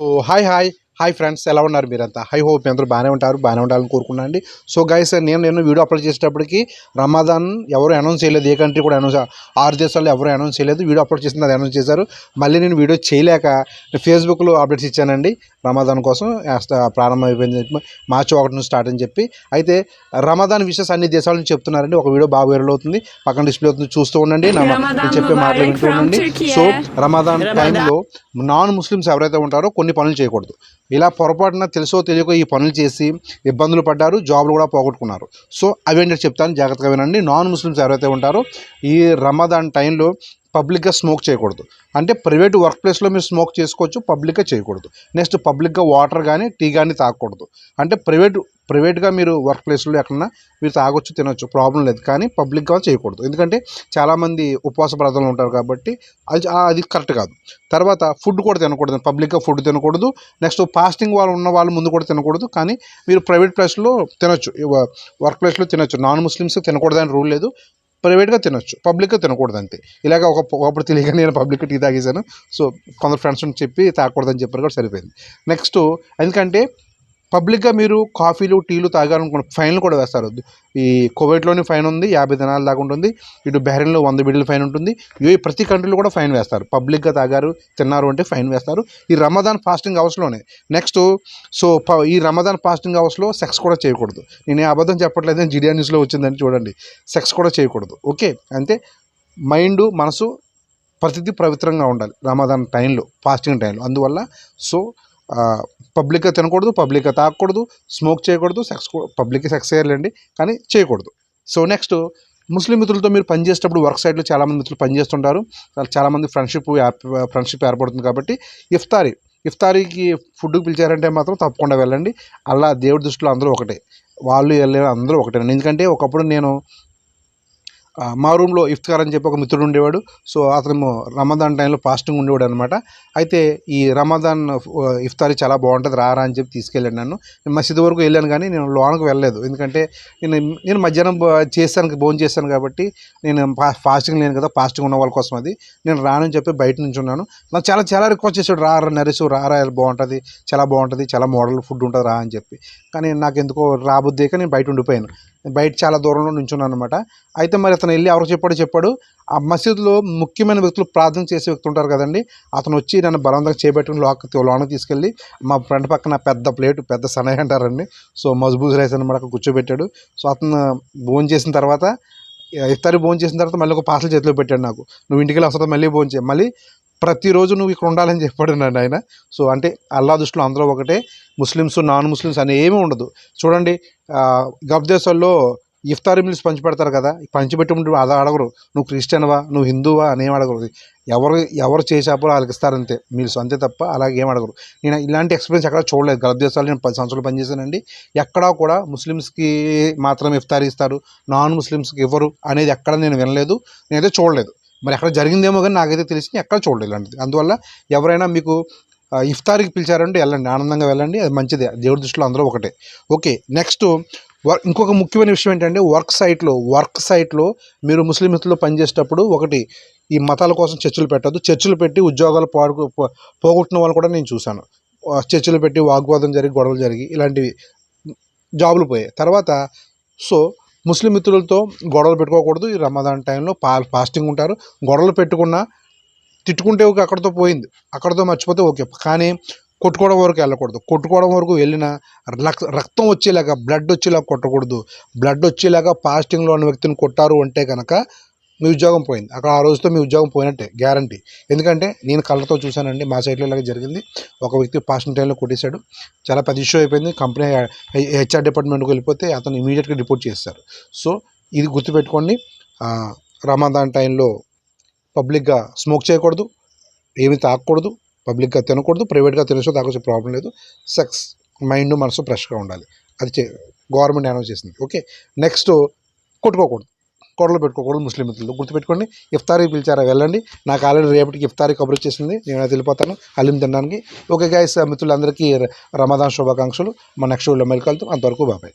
So hi hi hi friends ఎలా ఉన్నారు మీరంతా? హై హోప్ మీ అందరూ బాగానే ఉంటారు బాగానే ఉండాలని కోరుకున్నాను అండి సో గైస్ నేను నేను వీడియో అప్లోడ్ చేసేటప్పటికి రమాదాన్ ఎవరు అనౌన్స్ చేయలేదు ఏ కంట్రీ కూడా అనౌన్స్ ఆరు దేశాల్లో ఎవరు అనౌన్స్ చేయలేదు. వీడియో అప్లోడ్ చేసింది అది అనౌన్స్ చేశారు. మళ్ళీ నేను వీడియో చేయలేక ఫేస్బుక్లో అప్డేట్స్ ఇచ్చానండి. రమాదాన్ కోసం యాస్ట- ప్రారంభం అయిపోయింది అని చెప్పి మార్చి ఒకటి నుంచి స్టార్ట్ అని చెప్పి. అయితే రమాదాన్ విషయస్ అన్ని దేశాల నుంచి చెప్తున్నారండి. ఒక వీడియో బాగా వైరల్ అవుతుంది. పక్కన డిస్ప్లే అవుతుంది. చూస్తూ ఉండండి. నేను చెప్పే మాటలు వింటూ ఉండండి. సో రమాదాన్. టైంలో నాన్ ముస్లిమ్స్ ఎవరైతే ఉంటారో కొన్ని పనులు చేయకూడదు. ఇలా పొరపాటున తెలుసో తెలియకో ఈ పనులు చేసి ఇబ్బందులు పడ్డారు జాబ్లు కూడా పోగొట్టుకున్నారు. సో అవేంటో చెప్తాను జాగ్రత్తగా వినండి. నాన్ ముస్లిమ్స్ ఎవరైతే ఉంటారో ఈ రమదాన్ టైంలో పబ్లిక్గా స్మోక్ చేయకూడదు. అంటే ప్రైవేట్ వర్క్ ప్లేస్లో మీరు స్మోక్ చేసుకోవచ్చు పబ్లిక్గా చేయకూడదు. నెక్స్ట్ పబ్లిక్గా వాటర్ కానీ టీ కానీ తాగకూడదు. అంటే ప్రైవేట్ ప్రైవేట్గా మీరు వర్క్ ప్లేస్లో ఎక్కడన్నా మీరు తాగొచ్చు తినొచ్చు ప్రాబ్లం లేదు. కానీ పబ్లిక్గా చేయకూడదు. ఎందుకంటే చాలామంది ఉపవాస ప్రాంతంలో ఉంటారు కాబట్టి అది అది కరెక్ట్ కాదు. తర్వాత ఫుడ్ కూడా తినకూడదు. పబ్లిక్గా ఫుడ్ తినకూడదు. నెక్స్ట్ ఫాస్టింగ్ వాళ్ళు ఉన్న వాళ్ళు ముందు కూడా తినకూడదు. కానీ మీరు ప్రైవేట్ ప్లేస్లో తినొచ్చు. వర్క్ ప్లేస్లో తినొచ్చు. నాన్ ముస్లిమ్స్ తినకూడదని రూల్ లేదు. ప్రైవేట్గా తినొచ్చు పబ్లిక్గా తినకూడదు అంతే ఇలాగ ఒక ఒకప్పుడు తెలియక నేను పబ్లిక్ టీ తాగేశాను. సో కొందరు ఫ్రెండ్స్ చెప్పి తాగకూడదని చెప్పారు కూడా సరిపోయింది. నెక్స్ట్ ఎందుకంటే పబ్లిక్గా మీరు కాఫీలు టీలు తాగాలనుకున్న ఫైన్లు కూడా వేస్తారు. ఈ కోవిడ్లోని ఫైన్ ఉంది యాభై దినాల దాకా ఉంటుంది. ఇటు బహ్రెయిన్లో వంద బిడ్డల ఫైన్ ఉంటుంది. ఇవి ప్రతి కంట్రీలో కూడా ఫైన్ వేస్తారు. పబ్లిక్గా తాగారు తిన్నారు అంటే ఫైన్ వేస్తారు. ఈ రమదాన్ ఫాస్టింగ్ అవర్స్లోనే. నెక్స్ట్ సో ప- ఈ రమదాన్ ఫాస్టింగ్ అవర్స్లో సెక్స్ కూడా చేయకూడదు. నేను అబద్ధం చెప్పట్లేదు జిడియా న్యూస్లో వచ్చిందని చూడండి. సెక్స్ కూడా చేయకూడదు. ఓకే? అంటే మైండ్ మనసు ప్రతిదీ పవిత్రంగా ఉండాలి రమదాన్ టైంలో ఫాస్టింగ్ టైంలో. అందువల్ల సో పబ్లిక్గా తినకూడదు పబ్లిక్గా తాగకూడదు స్మోక్ చేయకూడదు సెక్స్ పబ్లిక్ సెక్స్ చేయాలండి కానీ చేయకూడదు. సో నెక్స్ట్ ముస్లిం మిత్రులతో మీరు పనిచేసేటప్పుడు వర్క్ సైట్లో చాలామంది మిత్రులు పనిచేస్తుంటారు చాలామంది ఫ్రెండ్షిప్ ఫ్రెండ్షిప్ ఏర్పడుతుంది కాబట్టి ఇఫ్తారీ ఇఫ్తారీకి ఫుడ్కి పిలిచారంటే మాత్రం తప్పకుండా వెళ్ళండి. అలా దేవుడి దృష్టిలో అందరూ ఒకటే. వాళ్ళు వెళ్ళే అందరూ ఒకటే ఎందుకంటే ఒకప్పుడు నేను మా రూమ్లో ఇఫ్తార్ అని చెప్పి ఒక మిత్రుడు ఉండేవాడు. సో అతను రమదాన్ టైంలో ఫాస్టింగ్ ఉండేవాడు అనమాట అయితే ఈ రమదాన్ ఇఫ్తారీ చాలా బాగుంటుంది రారా అని చెప్పి తీసుకెళ్ళాను నన్ను. నేను మసీదు వరకు వెళ్ళాను కానీ నేను లోనకు వెళ్ళలేదు. ఎందుకంటే నేను నేను మధ్యాహ్నం భో- చేశాను భోజనం చేశాను కాబట్టి నేను ఫా- ఫాస్టింగ్ లేను కదా ఫాస్టింగ్ ఉన్న వాళ్ళ కోసం అది. నేను రానని చెప్పి బయట నుంచి ఉన్నాను. నాకు చాలా చాలా రిక్వెస్ట్ చేశాడు రా రా రారా బాగుంటుంది చాలా బాగుంటుంది చాలా మోడల్ ఫుడ్ ఉంటుంది రా అని చెప్పి. కానీ నాకు ఎందుకో రాబుద్దేక నేను బయట ఉండిపోయాను. బయట చాలా దూరంలో నుంచున్నాను అనమాట అయితే మరి అతను వెళ్ళి ఎవరు చెప్పాడు చెప్పాడు. ఆ మసీదులో ముఖ్యమైన వ్యక్తులు ప్రార్థన చేసే వ్యక్తులు ఉంటారు కదండి. అతను వచ్చి నన్ను బలవంతంగా చేపెట్టుకుని లోక లోనకి తీసుకెళ్ళి మా ఫ్రెండ్ పక్కన పెద్ద ప్లేట్ పెద్ద సనాయి అంటారండి. సో మజ్బూజ్ రైస్ అనమాట అక్కడ కూర్చోబెట్టాడు. సో అతను భోజనం చేసిన తర్వాత ఇఫ్తారీ భోజనం చేసిన తర్వాత మళ్ళీ ఒక పార్సల్ చేతిలో పెట్టాడు నాకు. నువ్వు ఇంటికి వెళ్ళి వస్తుంది మళ్ళీ భోజనం చేయి. మళ్ళీ ప్రతిరోజు నువ్వు ఇక్కడ ఉండాలని చెప్పాడు ఆయన. సో అంటే అల్లా దృష్టిలో అందరూ ఒకటే. ముస్లిమ్స్ నాన్ ముస్లిమ్స్ అని ఏమీ ఉండదు. చూడండి గబ్ దేశాల్లో ఇఫ్తారీ మీల్స్ పంచి పెడతారు కదా. పంచిపెట్టుకుంటూ అది అడగరు. నువ్వు క్రిస్టియన్వా నువ్వు హిందువా అని ఏం అడగరు. ఎవరు ఎవరు చేసేప్పుడు వాళ్ళకి ఇస్తారంతే. మీల్స్ అంతే తప్ప అలాగే ఏం అడగరు. నేను ఇలాంటి ఎక్స్పీరియన్స్ ఎక్కడ చూడలేదు. గల్ఫ్ దేశాలు నేను పది సంవత్సరాలు పనిచేశానండి. ఎక్కడా కూడా ముస్లిమ్స్కి మాత్రం ఇఫ్తారీ ఇస్తారు. నాన్ ముస్లిమ్స్కి ఇవ్వరు అనేది ఎక్కడ నేను వినలేదు. నేనైతే చూడలేదు. మరి ఎక్కడ జరిగిందేమో కానీ నాకైతే తెలిసి ఎక్కడ చూడలేదు ఇలాంటిది. అందువల్ల ఎవరైనా మీకు ఇఫ్తార్కి పిలిచారంటే వెళ్ళండి ఆనందంగా వెళ్ళండి అది మంచిదే దేవుడి దృష్టిలో అందరూ ఒకటే. ఓకే నెక్స్ట్ వర్క్ ఇంకొక ముఖ్యమైన విషయం ఏంటంటే వర్క్ సైట్లో వర్క్ సైట్లో మీరు ముస్లిం మిత్రులు పనిచేసేటప్పుడు ఒకటి ఈ మతాల కోసం చర్చలు పెట్టద్దు. చర్చలు పెట్టి ఉద్యోగాలు పాడు పోగొట్టిన వాళ్ళు కూడా నేను చూశాను. చర్చలు పెట్టి వాగ్వాదం జరిగి గొడవలు జరిగి ఇలాంటివి జాబులు పోయాయి. తర్వాత సో ముస్లిం మిత్రులతో గొడవలు పెట్టుకోకూడదు. ఈ రమదాన్ టైంలో పా ఫాస్టింగ్ ఉంటారు. గొడవలు పెట్టుకున్నా తిట్టుకుంటే ఒక అక్కడితో పోయింది. అక్కడితో మర్చిపోతే ఓకే. కానీ కొట్టుకోవడం వరకు వెళ్ళకూడదు. కొట్టుకోవడం వరకు వెళ్ళిన రక్ రక్తం వచ్చేలాగా బ్లడ్ వచ్చేలాగా కొట్టకూడదు. బ్లడ్ వచ్చేలాగా ఫాస్టింగ్లో ఉన్న వ్యక్తిని కొట్టారు అంటే కనుక మీ ఉద్యోగం పోయింది. అక్కడ ఆ రోజుతో మీ ఉద్యోగం పోయినట్టే గ్యారంటీ. ఎందుకంటే నేను కళ్ళతో చూశానండి మా సైట్లో ఇలాగ జరిగింది. ఒక వ్యక్తి పాస్టింగ్ టైంలో కొట్టేశాడు. చాలా పెద్ద ఇష్యూ అయిపోయింది. కంపెనీ హెచ్ఆర్ డిపార్ట్మెంట్కి వెళ్ళిపోతే అతను ఇమీడియట్గా రిపోర్ట్ చేస్తారు. సో ఇది గుర్తుపెట్టుకోండి. రమాదాన్ టైంలో పబ్లిక్గా స్మోక్ చేయకూడదు ఏమి తాగకూడదు పబ్లిక్గా తినకూడదు ప్రైవేట్గా తినచ్చు తాగొచ్చే ప్రాబ్లం లేదు. సెక్స్ మైండ్ మనసు ఫ్రెష్గా ఉండాలి. అది చే గవర్నమెంట్ అనౌన్స్ చేసింది. ఓకే? నెక్స్ట్ కొట్టుకోకూడదు. కోడలు పెట్టుకోకూడదు ముస్లిం మిత్రులు గుర్తుపెట్టుకోండి ఇఫ్తారీ పిలిచారా వెళ్ళండి. నాకు ఆల్రెడీ రేపటికి ఇఫ్తారీ కబుర్ వచ్చేసింది నేను వెళ్ళిపోతాను అల్లిం తినడానికి. ఓకే గైస్ మిత్రులందరికీ రమదాన్ శుభాకాంక్షలు. మా నెక్స్ట్ వీడియో మళ్ళీ కలుద్దాం. అంతవరకు బాబాయ్